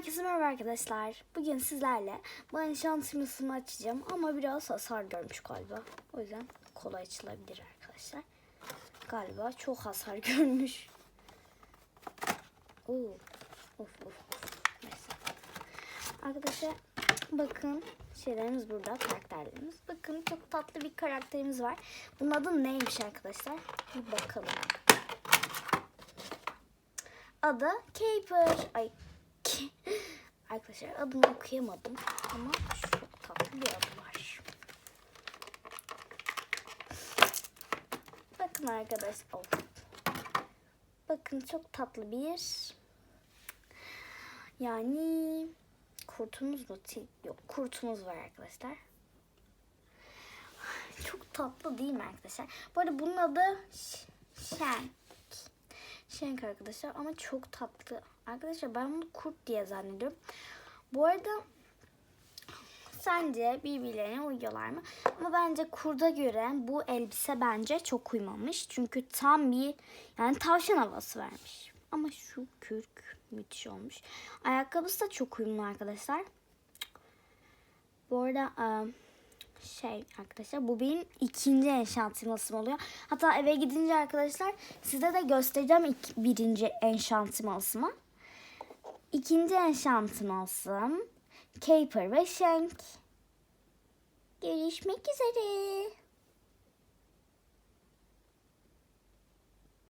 Herkese merhaba arkadaşlar. Bugün sizlerle bu enşantımısını açacağım ama biraz hasar görmüş galiba. O yüzden kolay açılabilir arkadaşlar. Galiba çok hasar görmüş. Oo. Of of. Neyse. Arkadaşlar bakın şeylerimiz burada karakterlerimiz. Bakın çok tatlı bir karakterimiz var. Bunun adı neymiş arkadaşlar? Bir bakalım. Adı Caper. Ay Arkadaşlar adını okuyamadım ama çok tatlı bir adı var. Bakın arkadaşlar. Of. Bakın çok tatlı bir yani kurtumuz mu? Yok kurtumuz var arkadaşlar. Çok tatlı değil mi arkadaşlar? Bu arada bunun adı Ş- Shen. Şenk arkadaşlar ama çok tatlı. Arkadaşlar ben bunu kurt diye zannediyorum. Bu arada sence birbirlerine uyuyorlar mı? Ama bence kurda göre bu elbise bence çok uymamış. Çünkü tam bir yani tavşan havası vermiş. Ama şu kürk müthiş olmuş. Ayakkabısı da çok uyumlu arkadaşlar. Bu arada şey arkadaşlar bu benim ikinci enşantimasım oluyor. Hatta eve gidince arkadaşlar size de göstereceğim ilk, birinci enşantimasımı. İkinci enşantimasım Caper ve Shank. Görüşmek üzere.